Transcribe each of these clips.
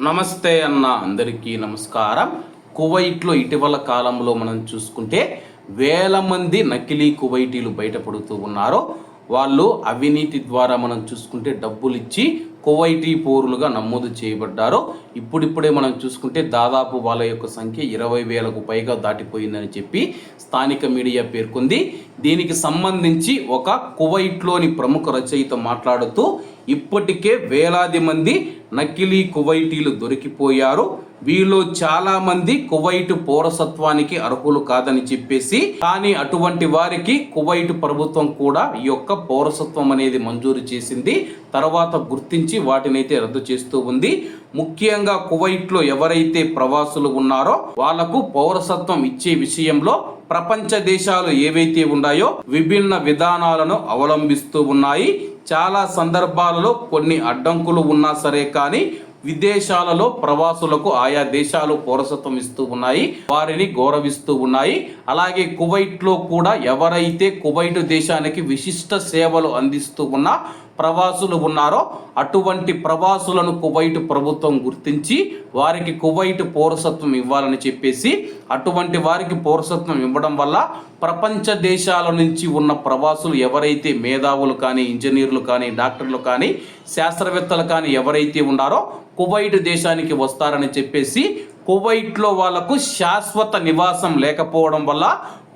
నమస్తే అన్న అందరికీ నమస్కారం. కువైట్లో ఇటీవల కాలంలో మనం చూసుకుంటే వేల మంది నకిలీ కువైటీలు బయటపడుతూ ఉన్నారు. వాళ్ళు అవినీతి ద్వారా మనం చూసుకుంటే డబ్బులు ఇచ్చి కువైటీ పౌరులుగా నమోదు చేయబడ్డారు. ఇప్పుడిప్పుడే మనం చూసుకుంటే దాదాపు వాళ్ళ యొక్క సంఖ్య ఇరవై వేలకు పైగా దాటిపోయిందని చెప్పి స్థానిక మీడియా పేర్కొంది. దీనికి సంబంధించి ఒక కువైట్లోని ప్రముఖ రచయిత మాట్లాడుతూ ఇప్పటికే వేలాది మంది నకిలీ కువైటీలు దొరికిపోయారు. వీళ్ళు చాలా మంది కువైట్ పౌరసత్వానికి అర్హులు కాదని చెప్పేసి కానీ అటువంటి వారికి కువైట్ ప్రభుత్వం కూడా ఈ యొక్క పౌరసత్వం అనేది మంజూరు చేసింది. తర్వాత గుర్తించి వాటినైతే రద్దు చేస్తూ ఉంది. ముఖ్యంగా కువైట్లో ఎవరైతే ప్రవాసులు ఉన్నారో వాళ్ళకు పౌరసత్వం ఇచ్చే విషయంలో ప్రపంచ దేశాలు ఏవైతే ఉన్నాయో విభిన్న విధానాలను అవలంబిస్తూ ఉన్నాయి. చాలా సందర్భాలలో కొన్ని అడ్డంకులు ఉన్నా సరే కానీ విదేశాలలో ప్రవాసులకు ఆయా దేశాలు పౌరసత్వం ఇస్తూ ఉన్నాయి వారిని గౌరవిస్తూ ఉన్నాయి. అలాగే కువైట్లో కూడా ఎవరైతే కువైట్ దేశానికి విశిష్ట సేవలు అందిస్తూ ఉన్న ప్రవాసులు ఉన్నారో అటువంటి ప్రవాసులను కువైట్ ప్రభుత్వం గుర్తించి వారికి కువైట్ పౌరసత్వం ఇవ్వాలని చెప్పేసి అటువంటి వారికి పౌరసత్వం ఇవ్వడం వల్ల ప్రపంచ దేశాల నుంచి ఉన్న ప్రవాసులు ఎవరైతే మేధావులు కానీ ఇంజనీర్లు కానీ డాక్టర్లు కానీ శాస్త్రవేత్తలు కానీ ఎవరైతే ఉన్నారో కువైట్ దేశానికి వస్తారని చెప్పేసి కువైట్లో వాళ్ళకు శాశ్వత నివాసం లేకపోవడం వల్ల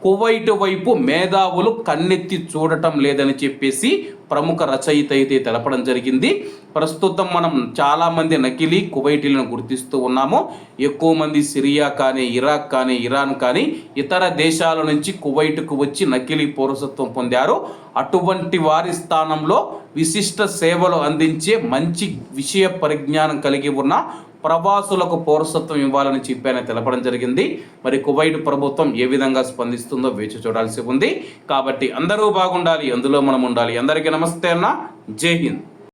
కువైట్ వైపు మేధావులు కన్నెత్తి చూడటం లేదని చెప్పేసి ప్రముఖ రచయిత అయితే తెలపడం జరిగింది. ప్రస్తుతం మనం చాలామంది నకిలీ కువైటీలను గుర్తిస్తూ ఉన్నాము. ఎక్కువ మంది సిరియా కానీ ఇరాక్ కానీ ఇరాన్ కానీ ఇతర దేశాల నుంచి కువైట్కు వచ్చి నకిలీ పౌరసత్వం పొందారు. అటువంటి వారి స్థానంలో విశిష్ట సేవలు అందించే మంచి విషయ పరిజ్ఞానం కలిగి ఉన్న ప్రవాసులకు పౌరసత్వం ఇవ్వాలని చెప్పానని తెలపడం జరిగింది. మరి కువైట్ ప్రభుత్వం ఏ విధంగా స్పందిస్తుందో వేచి చూడాల్సి ఉంది. కాబట్టి అందరూ బాగుండాలి అందులో మనం ఉండాలి. అందరికీ నమస్తే అన్న. జై హింద్.